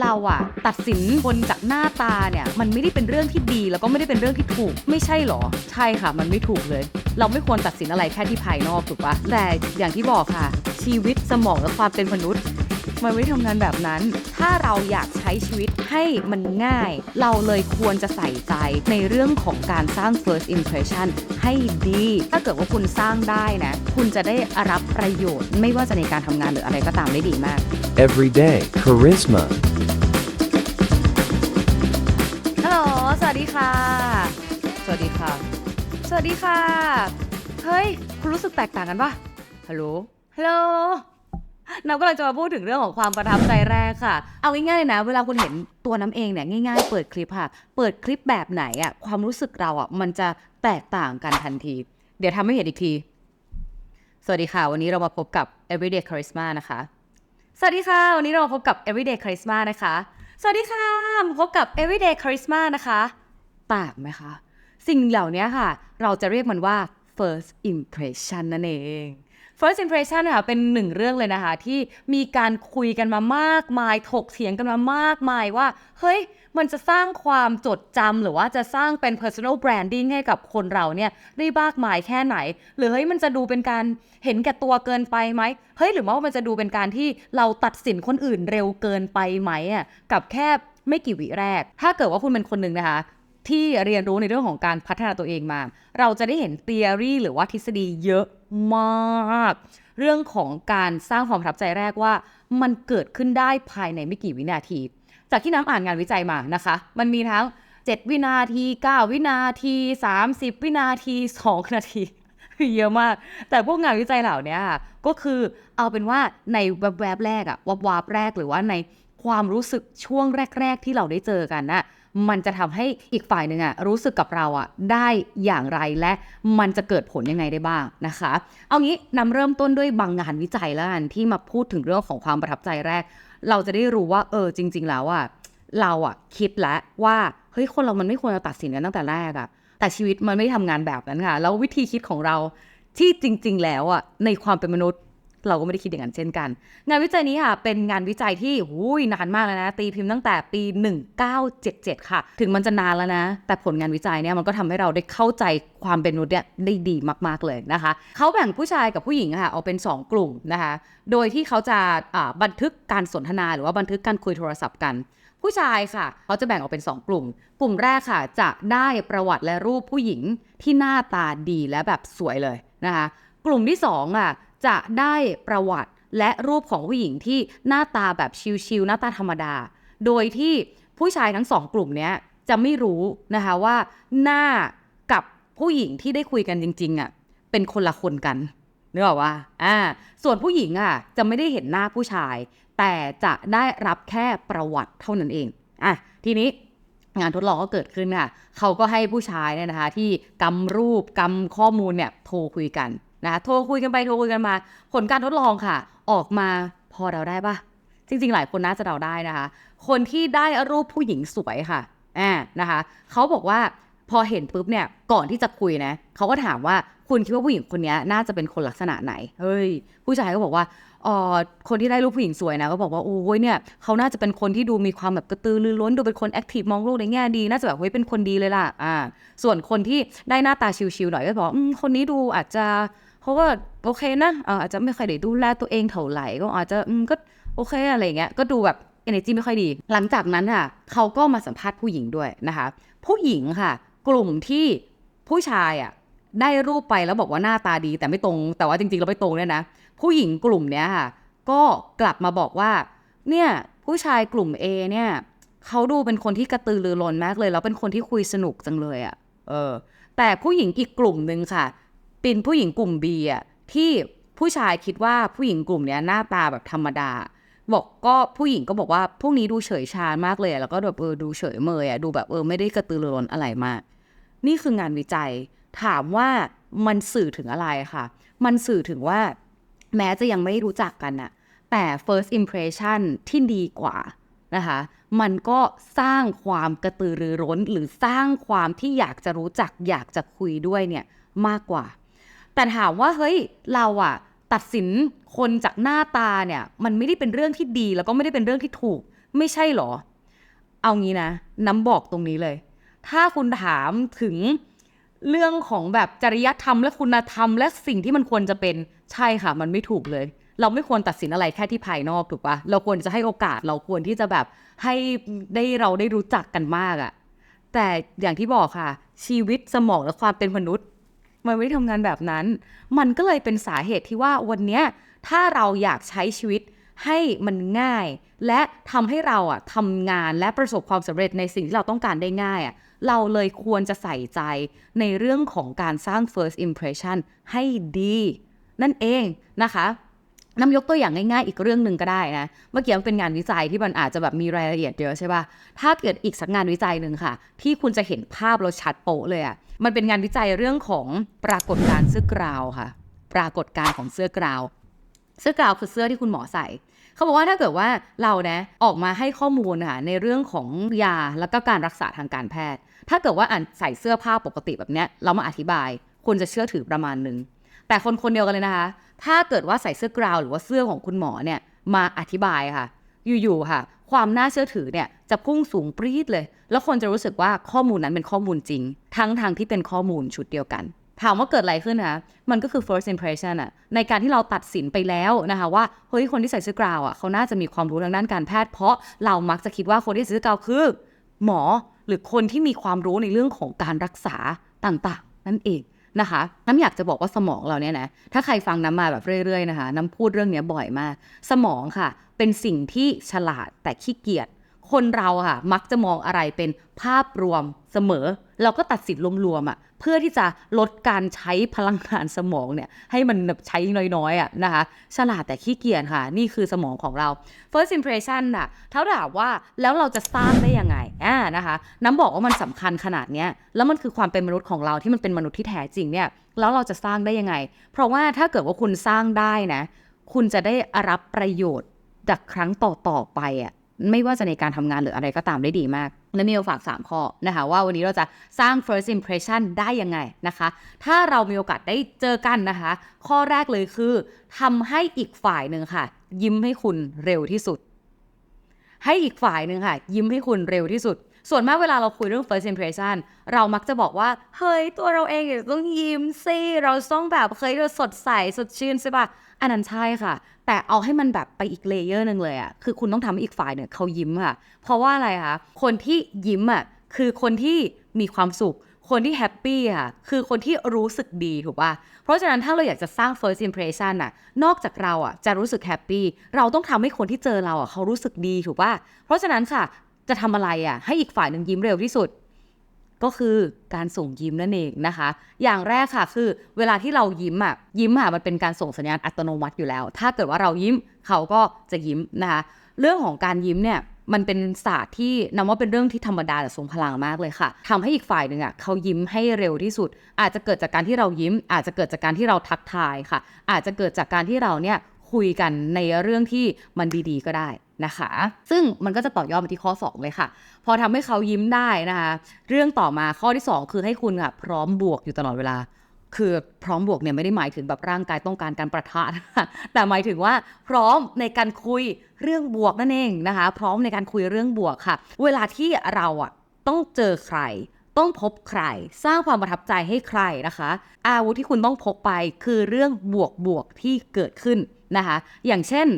เราอะตัดสินคนจากหน้าตาเนี่ย มันไม่ได้เป็นเรื่องที่ดีแล้วก็ไม่ได้เป็นเรื่องที่ถูก ไม่ใช่หรอ ใช่ค่ะ มันไม่ถูกเลย เราไม่ควรตัดสินอะไรแค่ที่ภายนอกถูกปะแต่อย่างที่บอกค่ะ ชีวิตสมองและความเป็นมนุษย์มันไม่ทำงานแบบนั้น ถ้าเราอยากใช้ชีวิตให้มันง่าย เราเลยควรจะใส่ใจในเรื่องของการสร้าง first impression ให้ดี ถ้าเกิดว่าคุณสร้างได้นะ คุณจะได้รับประโยชน์ ไม่ว่าจะในการทำงานหรืออะไรก็ตามได้ดีมาก Everyday Charisma. วัสดีค่ะ เฮ้ย คุณรู้สึกแตกต่างกันปะฮัลโหล ฮัลโหลน้ำกำลังจะมาพูดถึงเรื่องของความประทับใจแรกค่ะ เอาง่ายๆเลยนะ เวลาคุณเห็นตัวน้ำเองเนี่ยง่าย ๆ เปิดคลิปค่ะ เปิดคลิปแบบไหนอะความรู้สึกเราอะมันจะแตกต่างกันทันที เดี๋ยวทำให้เห็นอีกที สวัสดีค่ะ วันนี้เรามาพบกับ Everyday Charisma นะคะ สวัสดีค่ะ วันนี้เรามาพบกับ Everyday Charisma นะคะ สวัสดีค่ะ มาพบกับ Everyday Charisma นะคะ ต่างไหมคะ สิ่งเหล่านี้ค่ะ เราจะเรียกมันว่า first impression นั่นเอง first impression ค่ะเป็นหนึ่งเรื่องเลยนะคะ ที่มีการคุยกันมามากมาย ถกเถียงกันมามากมายว่า เฮ้ย มันจะสร้างความจดจำหรือว่าจะสร้างเป็น personal branding ให้กับคนเราเนี่ยได้มากมายแค่ไหน หรือเฮ้ยมันจะดูเป็นการเห็นแก่ตัวเกินไปไหมเฮ้ยหรือว่ามันจะดูเป็นการที่เราตัดสินคนอื่นเร็วเกินไปไหมอะกับแค่ไม่กี่วิแรก ถ้าเกิดว่าคุณเป็นคนหนึ่งนะคะ ที่เรียนรู้ในเรื่องของการพัฒนาตัวเองมา เราจะได้เห็น theory หรือว่าทฤษฎีเยอะมาก เรื่องของการสร้างความประทับใจแรกว่า มันเกิดขึ้นได้ภายในไม่กี่วินาที จากที่น้ำอ่านงานวิจัยมานะคะ มันมีทั้ง 7 วินาที 9 วินาที 30 วินาที 2 นาทีเยอะมาก แต่พวกงานวิจัยเหล่านี้ก็คือเอาเป็นว่าในแวบๆแรกอะวับวับแรกหรือว่าในความรู้สึกช่วงแรก ๆ ที่เราได้เจอกันน่ะ มันจะทำให้อีกฝ่ายหนึ่งอะรู้สึกกับเราอะได้อย่างไรและมันจะเกิดผลยังไงได้บ้างนะคะ เอางี้นำเริ่มต้นด้วยบางงานวิจัยแล้วกันที่มาพูดถึงเรื่องของความประทับใจแรก เราจะได้รู้ว่าเออจริง ๆ แล้วอะเราอะคิดแล้วว่าเฮ้ยคนเรามันไม่ควรจะตัดสินกันตั้งแต่แรกอะแต่ชีวิตมันไม่ได้ทำงานแบบนั้นค่ะแล้ววิธีคิดของเราที่จริง ๆ แล้วอะในความเป็นมนุษย์ เราก็ไม่ได้คิดอย่างนั้นเช่นกัน งานวิจัยนี้ค่ะ เป็นงานวิจัยที่หูยนานมากแล้วนะ ตีพิมพ์ตั้งแต่ปี 1977 ค่ะ ถึงมันจะนานแล้วนะ แต่ผลงานวิจัยเนี่ยมันก็ทำให้เราได้เข้าใจความเป็นมนุษย์เนี่ยได้ดีมากๆเลยนะคะ เขาแบ่งผู้ชายกับผู้หญิงค่ะเอาเป็น 2 กลุ่มนะคะ โดยที่เขาจะบันทึกการสนทนาหรือว่าบันทึกการคุยโทรศัพท์กันผู้ชายค่ะ เขาจะแบ่งออกเป็น 2 กลุ่ม กลุ่มแรกค่ะ จะได้ประวัติและรูปผู้หญิงที่หน้าตาดีและแบบสวยเลยนะคะ กลุ่มที่2อะ จะได้ประวัติและรูปของผู้หญิงที่หน้าตาแบบชิลๆหน้าตาธรรมดา โดยที่ผู้ชายทั้งสองกลุ่มเนี้ยจะไม่รู้นะคะว่าหน้ากับผู้หญิงที่ได้คุยกันจริงๆอะเป็นคนละคนกันนึกออกว่าอ่า ส่วนผู้หญิงอะจะไม่ได้เห็นหน้าผู้ชาย แต่จะได้รับแค่ประวัติเท่านั้นเองอะทีนี้งานทดลองก็เกิดขึ้นค่ะ เขาก็ให้ผู้ชายเนี่ยนะคะ ที่กำรูปกำข้อมูลเนี่ยโทรคุยกัน นะโทรคุยกันไปโทรคุยกันมา ผลการทดลองค่ะ ออกมาพอเราได้ปะจริง ๆ หลายคนน่าจะเดาได้นะคะ คนที่ได้รูปผู้หญิงสวยค่ะอ่านะคะเขาบอกว่าพอเห็นปุ๊บเนี่ยก่อนที่จะคุยนะเขาก็ถามว่าคุณคิดว่าผู้หญิงคนนี้น่าจะเป็นคนลักษณะไหนเฮ้ยผู้ชายก็บอกว่าอ่อคนที่ได้รูปผู้หญิงสวยนะก็บอกว่าโอ้ยเนี่ยเขาน่าจะเป็นคนที่ดูมีความแบบกระตือรือร้นดูเป็นคนแอคทีฟมองโลกในแง่ดีน่าจะแบบเฮ้ยเป็นคนดีเลยล่ะอ่าส่วนคนที่ได้หน้าตาชิวๆหน่อยก็บอกอคนนี้ดูอาจจะ เขาก็โอเคนะอาจจะไม่ค่อยได้ดูแลตัวเองเท่าไหร่ก็อาจจะอืมก็โอเคอะไรอย่างเงี้ยก็ดูแบบ energy ไม่ค่อยดี หลังจากนั้นค่ะเขาก็มาสัมภาษณ์ผู้หญิงด้วยนะคะ ผู้หญิงค่ะ กลุ่มที่ผู้ชายอะได้รูปไปแล้วบอกว่าหน้าตาดีแต่ไม่ตรง แต่ว่าจริงๆเราไม่ตรงเนี่ยนะ ผู้หญิงกลุ่มเนี้ยค่ะ ก็กลับมาบอกว่า เนี่ยผู้ชายกลุ่ม A เนี่ยเขาดูเป็นคนที่กระตือรือร้นมากเลย แล้วเป็นคนที่คุยสนุกจังเลยอะ่ะ เออ แต่ผู้หญิงอีกกลุ่มหนึ่งค่ะ เป็นผู้หญิงกลุ่ม B อะที่ผู้ชายคิดว่าผู้หญิงกลุ่มเนี้ยหน้าตาแบบธรรมดา บอกก็ผู้หญิงก็บอกว่าพวกนี้ดูเฉยชามากเลยแล้วก็แบบเออดูเฉยเมยอะดูแบบเออไม่ได้กระตือรือร้นอะไรมาก นี่คืองานวิจัย ถามว่ามันสื่อถึงอะไรค่ะ มันสื่อถึงว่าแม้จะยังไม่รู้จักกันน่ะแต่ first impression ที่ดีกว่านะคะ มันก็สร้างความกระตือรือร้น หรือสร้างความที่อยากจะรู้จักอยากจะคุยด้วยเนี่ยมากกว่า แต่ถามว่าเฮ้ยเราอะตัดสินคนจากหน้าตาเนี่ยมันไม่ได้เป็นเรื่องที่ดีแล้วก็ไม่ได้เป็นเรื่องที่ถูก ไม่ใช่หรอ เอางี้นะ น้ำบอกตรงนี้เลย ถ้าคุณถามถึงเรื่องของแบบจริยธรรมและคุณธรรมและสิ่งที่มันควรจะเป็นใช่ค่ะ มันไม่ถูกเลย เราไม่ควรตัดสินอะไรแค่ที่ภายนอกถูกปะเราควรจะให้โอกาสเราควรที่จะแบบให้ได้เราได้รู้จักกันมากอะแต่อย่างที่บอกค่ะ ชีวิตสมองและความเป็นมนุษย์ มันไม่ได้ทำงานแบบนั้น มันก็เลยเป็นสาเหตุที่ว่าวันเนี้ยถ้าเราอยากใช้ชีวิตให้มันง่าย และทำให้เราอะทำงานและประสบความสำเร็จในสิ่งที่เราต้องการได้ง่ายอะเราเลยควรจะใส่ใจในเรื่องของการสร้าง first impression ให้ดี นั่นเองนะคะ นำยกตัวอย่างง่ายๆ อีกเรื่องหนึ่งก็ได้นะ เมื่อกี้มันเป็นงานวิจัยที่มันอาจจะแบบมีรายละเอียดเยอะใช่ปะถ้าเกิดอีกสักงานวิจัยหนึ่งค่ะ ที่คุณจะเห็นภาพเราชัดโป๊ะเลยอะมันเป็นงานวิจัยเรื่องของปรากฏการ์เสื้อกราวค่ะ ปรากฏการ์ของเสื้อกราว เสื้อกราวคือเสื้อที่คุณหมอใส่ เขาบอกว่าถ้าเกิดว่าเรานะออกมาให้ข้อมูลค่ะในเรื่องของยาแล้วก็การรักษาทางการแพทย์ ถ้าเกิดว่าอ่านใส่เสื้อผ้าปกติแบบเนี้ยเรามาอธิบาย คุณจะเชื่อถือประมาณหนึ่งแต่คนคนเดียวกันเลยนะคะ ถ้าเกิดว่าใส่เสื้อกราวหรือว่าเสื้อของคุณหมอเนี่ยมาอธิบายค่ะ อยู่ๆค่ะ ความน่าเชื่อถือเนี่ยจะพุ่งสูงปรี๊ดเลย แล้วคนจะรู้สึกว่าข้อมูลนั้นเป็นข้อมูลจริง ทั้งทางที่เป็นข้อมูลชุดเดียวกัน ถามว่าเกิดอะไรขึ้นคะมันก็คือ first impression อะในการที่เราตัดสินไปแล้วนะคะว่าเฮ้ยคนที่ใส่เสื้อกราวอะเขาน่าจะมีความรู้ทางด้านการแพทย์ เพราะเรามักจะคิดว่าคนที่ใส่เสื้อกราวคือหมอหรือคนที่มีความรู้ในเรื่องของการรักษาต่างๆ นั่นเอง นะคะน้ำอยากจะบอกว่าสมองเราเนี่ยนะถ้าใครฟังน้ำมาแบบเรื่อยๆนะคะน้ำพูดเรื่องนี้บ่อยมาก สมองค่ะ เป็นสิ่งที่ฉลาดแต่ขี้เกียจ คนเราค่ะ มักจะมองอะไรเป็นภาพรวมเสมอ เราก็ตัดสินรวมๆอะเพื่อที่จะลดการใช้พลังงานสมองเนี่ยให้มันแบบใช้น้อยๆอะนะคะฉลาดแต่ขี้เกียจค่ะ นี่คือสมองของเรา first impression น่ะเท่าถามว่าแล้วเราจะสร้างได้ยังไงอ่านะคะน้ำบอกว่ามันสำคัญขนาดเนี้ยแล้วมันคือความเป็นมนุษย์ของเราที่มันเป็นมนุษย์ที่แท้จริงเนี่ยแล้วเราจะสร้างได้ยังไง เพราะว่าถ้าเกิดว่าคุณสร้างได้นะ คุณจะได้รับประโยชน์จากครั้งต่อๆไปอะ ไม่ว่าจะในการทำงานหรืออะไรก็ตามได้ดีมาก และมีโอฝาก 3 ข้อนะคะว่าวันนี้เราจะสร้าง first impression ได้ยังไงนะคะ ถ้าเรามีโอกาสได้เจอกันนะคะ ข้อแรกเลยคือทำให้อีกฝ่ายหนึ่งค่ะ ยิ้มให้คุณเร็วที่สุด ให้อีกฝ่ายหนึ่งค่ะ ยิ้มให้คุณเร็วที่สุด ส่วนมากเวลาเราคุยเรื่อง first impression เรามักจะบอกว่า เฮ้ย ตัวเราเองเนี่ยต้องยิ้มสิเราต้องแบบเคยเราสดใสสดชื่นใช่ปะอันนั้นใช่ค่ะ แต่เอาให้มันแบบไปอีกเลเยอร์หนึ่งเลยอะคือคุณต้องทำให้อีกฝ่ายเนี่ยเขายิ้มค่ะ เพราะว่าอะไรคะคนที่ยิ้มอะคือคนที่มีความสุข คนที่แฮปปี้อะคือคนที่รู้สึกดีถูกป่ะเพราะฉะนั้นถ้าเราอยากจะสร้าง first impression น่ะนอกจากเราอะจะรู้สึกแฮปปี้เราต้องทำให้คนที่เจอเราอะเขารู้สึกดีถูกป่ะเพราะฉะนั้นค่ะ จะทำอะไรอะ ให้อีกฝ่ายหนึ่งยิ้มเร็วที่สุด ก็คือการส่งยิ้มนั่นเองนะคะ อย่างแรกค่ะคือ เวลาที่เรายิ้มอะยิ้มอะมันเป็นการส่งสัญญาณอัตโนมัติอยู่แล้ว ถ้าเกิดว่าเรายิ้มเขาก็จะยิ้มนะคะเรื่องของการยิ้มเนี่ยมันเป็นศาสตร์ที่นำว่าเป็นเรื่องที่ธรรมดาแต่ทรงพลังมากเลยค่ะทำให้อีกฝ่ายหนึ่งอะเขายิ้มให้เร็วที่สุด อาจจะเกิดจากการที่เรายิ้ม อาจจะเกิดจากการที่เราทักทายค่ะ อาจจะเกิดจากการที่เราเนี่ยคุยกันในเรื่องที่มันดีๆ ก็ได้ นะคะ ซึ่งมันก็จะต่อยอดไปที่ข้อ 2 เลยค่ะ พอทำให้เขายิ้มได้นะคะ เรื่องต่อมาข้อที่ 2 คือให้คุณค่ะพร้อมบวกอยู่ตลอดเวลา คือพร้อมบวกเนี่ยไม่ได้หมายถึงแบบร่างกายต้องการการประทะนะคะแต่หมายถึงว่าพร้อมในการคุยเรื่องบวกนั่นเองนะคะ พร้อมในการคุยเรื่องบวกค่ะ เวลาที่เราอะต้องเจอใครต้องพบใคร สร้างความประทับใจให้ใครนะคะ อาวุธที่คุณต้องพกไปคือเรื่องบวกบวกที่เกิดขึ้นนะคะ อย่างเช่น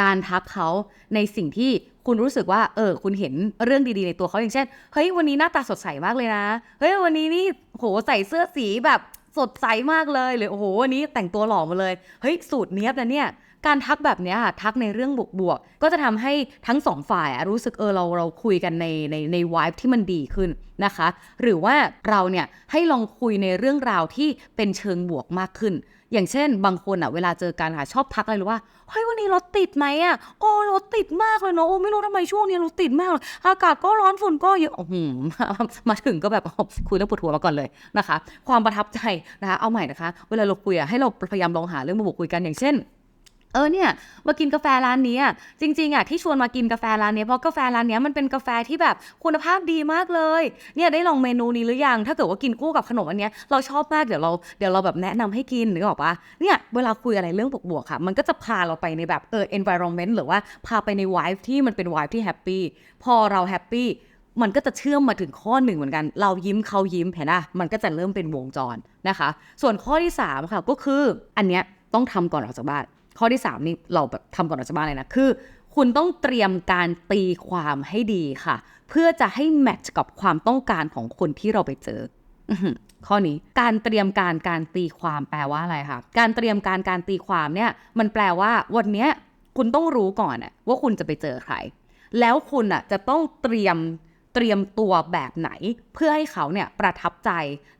การทักเขาในสิ่งที่คุณรู้สึกว่า เออ คุณเห็นเรื่องดีๆในตัวเขาอย่างเช่น เฮ้ย วันนี้หน้าตาสดใสมากเลยนะ เฮ้ย วันนี้นี่โหใส่เสื้อสีแบบสดใสมากเลยหรือโอ้โห วันนี้แต่งตัวหล่อมาเลย เฮ้ย สูตรเนี้ยบนะเนี่ย การทักแบบนี้ค่ะ ทักในเรื่องบวกๆ ก็จะทำให้ทั้งสองฝ่ายรู้สึกเออเราเราคุยกันในในในวายที่มันดีขึ้นนะคะ หรือว่าเราเนี่ยให้ลองคุยในเรื่องราวที่เป็นเชิงบวกมากขึ้น อย่างเช่น บางคนอะเวลาเจอกันค่ะชอบทักอะไรหรือว่าเฮ้ยวันนี้รถติดไหมอะโอ้รถติดมากเลยเนาะโอ้ไม่รู้ทำไมช่วงนี้รถติดมากเลยอากาศก็ร้อนฝนก็เยอะโอ้โหมาถึงก็แบบคุยเรื่องปวดหัวมาก่อนเลยนะคะ ความประทับใจนะคะเอาใหม่นะคะ เวลาเราคุยอะให้เราพยายามลองหาเรื่องมาบวกคุยกันอย่างเช่น เออเนี่ยมากินกาแฟร้านนี้อะจริงๆอะที่ชวนมากินกาแฟร้านนี้เพราะกาแฟร้านนี้มันเป็นกาแฟที่แบบคุณภาพดีมากเลยเนี่ยได้ลองเมนูนี้หรือยังถ้าเกิดว่ากินคู่กับขนมอันเนี้ยเราชอบมากเดี๋ยวเราเดี๋ยวเราแบบแนะนำให้กินนึกออกปะเนี่ยเวลาคุยอะไรเรื่องบวกๆค่ะ มันก็จะพาเราไปในแบบเออ environment หรือว่าพาไปใน vibe ที่มันเป็น vibe ที่แฮปปี้พอเราแฮปปี้มันก็จะเชื่อมมาถึงข้อหนึ่งเหมือนกัน เรายิ้มเขายิ้มเห็นนะมันก็จะเริ่มเป็นวงจรนะคะ ส่วนข้อที่สามค่ะก็คืออันเนี้ยต้องทำก่อนออกจากบ้าน ข้อที่ 3 นี่เราแบบทำก่อนออกจากบ้านเลยนะคือ คุณต้องเตรียมการตีความให้ดีค่ะ เพื่อจะให้แมทช์กับความต้องการของคนที่เราไปเจอข้อนี้การเตรียมการการตีความแปลว่าอะไรคะการเตรียมการการตีความเนี่ยมันแปลว่าวันเนี้ยคุณต้องรู้ก่อนว่าคุณจะไปเจอใคร แล้วคุณอะจะต้องเตรียม เตรียมตัวแบบไหน เพื่อให้เขาเนี่ยประทับใจ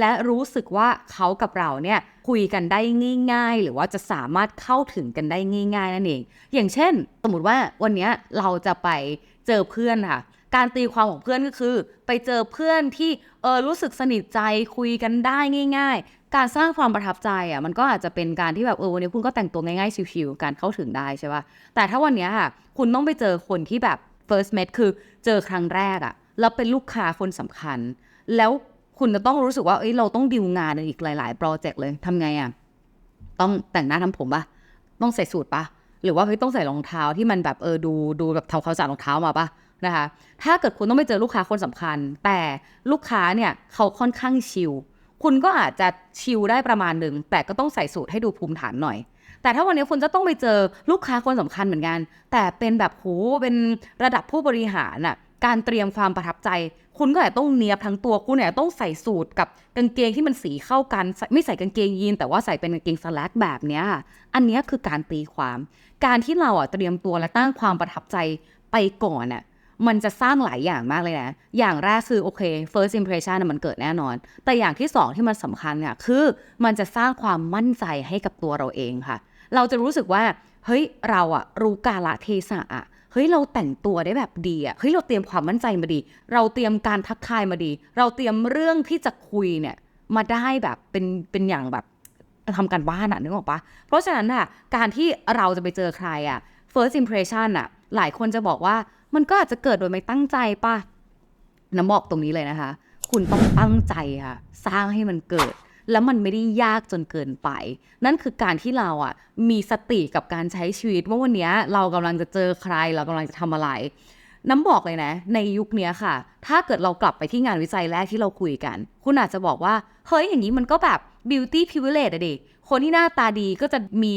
และรู้สึกว่าเขากับเราเนี่ยคุยกันได้ง่าย ๆ หรือว่าจะสามารถเข้าถึงกันได้ง่าย ๆ นั่นเอง อย่างเช่น สมมติว่าวันนี้เราจะไปเจอเพื่อนค่ะการตีความของเพื่อนก็คือ ไปเจอเพื่อนที่เออรู้สึกสนิทใจคุยกันได้ง่าย ๆ การสร้างความประทับใจอะมันก็อาจจะเป็นการที่แบบเออวันนี้คุณก็แต่งตัวง่ายๆชิวๆการเข้าถึงได้ใช่ป่ะแต่ถ้าวันนี้ค่ะคุณต้องไปเจอคนที่แบบ first met คือเจอครั้งแรกอะแล้วเป็นลูกค้าคนสำคัญ แล้วคุณจะต้องรู้สึกว่าเอ้ยเราต้องดิวงานอีกหลายๆโปรเจกต์เลยทำไงอะต้องแต่งหน้าทำผมปะต้องใส่สูทปะหรือว่าเฮ้ยต้องใส่รองเท้าที่มันแบบเออดูดูแบบเทำความสะอาดรองเท้ามาปะนะคะ ถ้าเกิดคุณต้องไปเจอลูกค้าคนสำคัญ แต่ลูกค้าเนี่ยเขาค่อนข้างชิล คุณก็อาจจะชิลได้ประมาณหนึ่ง แต่ก็ต้องใส่สูทให้ดูภูมิฐานหน่อย แต่ถ้าวันนี้คุณจะต้องไปเจอลูกค้าคนสำคัญเหมือนกัน แต่เป็นแบบโหเป็นระดับผู้บริหารน่ะการเตรียมความประทับใจ คุณก็อาจต้องเนียบทั้งตัวคุณเนี่ยต้องใส่สูทกับกางเกงที่มันสีเข้ากัน ไม่ใส่กางเกงยีนแต่ว่าใส่เป็นกางเกงสแลกแบบเนี้ยอันเนี้ยคือการตีความ การที่เราอะเตรียมตัวและตั้งความประทับใจไปก่อนน่ะมันจะสร้างหลายอย่างมากเลยนะ อย่างแรกคือโอเค first impression มันเกิดแน่นอน แต่อย่างที่สองที่มันสำคัญเนี่ยคือมันจะสร้างความมั่นใจให้กับตัวเราเองค่ะ เราจะรู้สึกว่า เฮ้ยเราอะรู้กาลเทศะอะเฮ้ยเราแต่งตัวได้แบบดีอะเฮ้ยเราเตรียมความมั่นใจมาดี เราเตรียมการทักทายมาดี เราเตรียมเรื่องที่จะคุยเนี่ยมาได้แบบเป็นเป็นอย่างแบบทำกันบ้านอะนึกออกปะเพราะฉะนั้นอะการที่เราจะไปเจอใครอะ first impression อะหลายคนจะบอกว่ามันก็อาจจะเกิดโดยไม่ตั้งใจปะน้ำบอกตรงนี้เลยนะคะ คุณต้องตั้งใจค่ะ สร้างให้มันเกิด แล้วมันไม่ได้ยากจนเกินไป นั่นคือการที่เราอะมีสติกับการใช้ชีวิตว่าวันนี้เรากำลังจะเจอใคร เรากำลังจะทำอะไร น้ำบอกเลยนะ ในยุคนี้ค่ะ ถ้าเกิดเรากลับไปที่งานวิจัยแรกที่เราคุยกัน คุณอาจจะบอกว่า เฮ้ยอย่างนี้มันก็แบบ beauty privilege อะดิคนที่หน้าตาดีก็จะมี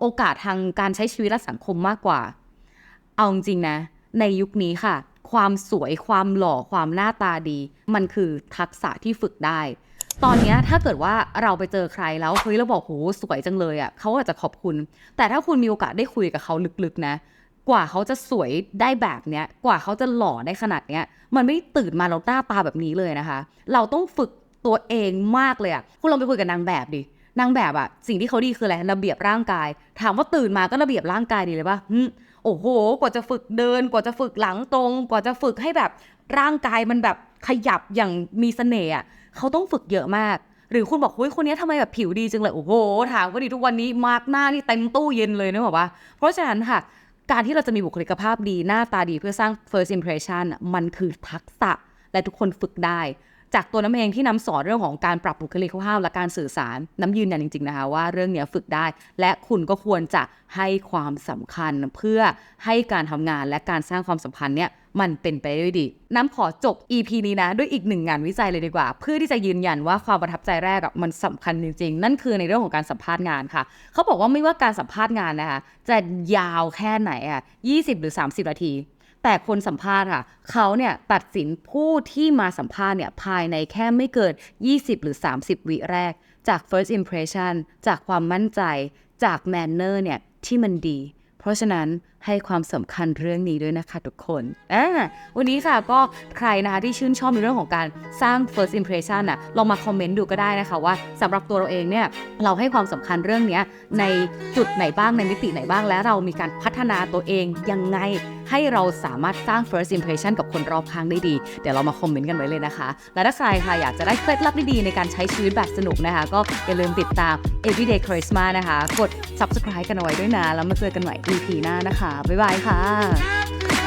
โอกาสทางการใช้ชีวิตและสังคมมากกว่า เอาจริงนะ ในยุคนี้ค่ะ ความสวยความหล่อความหน้าตาดี มันคือทักษะที่ฝึกได้ ตอนนี้ถ้าเกิดว่าเราไปเจอใครแล้วเฮ้ยเราบอกโหสวยจังเลยอะ่ะเขาอาจจะขอบคุณ แต่ถ้าคุณมีโอกาสได้คุยกับเขาลึกๆนะ กว่าเขาจะสวยได้แบบเนี้ย กว่าเขาจะหล่อได้ขนาดเนี้ย มันไม่ตื่นมาแล้วหน้าตาแบบนี้เลยนะคะ เราต้องฝึกตัวเองมากเลยอะ่ะคุณลองไปคุยกับนางแบบดินางแบบอะสิ่งที่เขาดีคืออะไรระเบียบร่างกาย ถามว่าตื่นมาก็ระเบียบร่างกายดีเลยปะหึโอ้โห กว่าจะฝึกเดิน กว่าจะฝึกหลังตรง กว่าจะฝึกให้แบบร่างกายมันแบบ ขยับอย่างมีเสน่ห์อะเขาต้องฝึกเยอะมาก หรือคุณบอกเฮ้ยคนนี้ทำไมแบบผิวดีจังเลย โอ้โหถามว่าดีทุกวันนี้มาร์กหน้านี่เต็มตู้เย็นเลยนะบอกว่าเพราะฉะนั้นค่ะ การที่เราจะมีบุคลิกภาพดีหน้าตาดีเพื่อสร้าง first impression อะมันคือทักษะและทุกคนฝึกได้ จากตัวน้ำเองที่น้ำสอนเรื่องของการปรับบุคลิกภาพและการสื่อสารน้ำยืนยันจริง ๆนะคะว่าเรื่องนี้ฝึกได้ และคุณก็ควรจะให้ความสำคัญเพื่อให้การทำงานและการสร้างความสัมพันธ์เนี่ยมันเป็นไปได้ด้วยดี น้ำขอจบ EP นี้นะ ด้วยอีกหนึ่งงานวิจัยเลยดีกว่า เพื่อที่จะยืนยันว่าความประทับใจแรกมันสำคัญจริงๆ นั่นคือในเรื่องของการสัมภาษณ์งานค่ะ เขาบอกว่าไม่ว่าการสัมภาษณ์งานนะคะจะยาวแค่ไหนอะ20 หรือ 30 นาที แต่คนสัมภาษณ์ค่ะ เขาเนี่ยตัดสินผู้ที่มาสัมภาษณ์เนี่ยภายในแค่ไม่เกิน 20 หรือ 30 วิแรก จาก first impression จากความมั่นใจ จาก manner เนี่ยที่มันดี เพราะฉะนั้นให้ความสำคัญเรื่องนี้ด้วยนะคะทุกคนอ่าวันนี้ค่ะก็ใครนะคะที่ชื่นชอบในเรื่องของการสร้าง first impression น่ะลองมาคอมเมนต์ดูก็ได้นะคะว่าสำหรับตัวเราเองเนี่ยเราให้ความสำคัญเรื่องนี้ในจุดไหนบ้างในมิติไหนบ้างและเรามีการพัฒนาตัวเองยังไงให้เราสามารถสร้าง first impression กับคนรอบข้างได้ดี เดี๋ยวเรามาคอมเมนต์กันไว้เลยนะคะ และถ้าใครค่ะอยากจะได้เคล็ดลับดีๆในการใช้ชีวิตแบบสนุกนะคะ ก็อย่าลืมติดตาม everyday charisma นะคะ กด subscribe กันเอาไว้ด้วยนะ แล้วมาเจอกันใหม่ EP หน้านะคะ บ๊ายบายค่ะ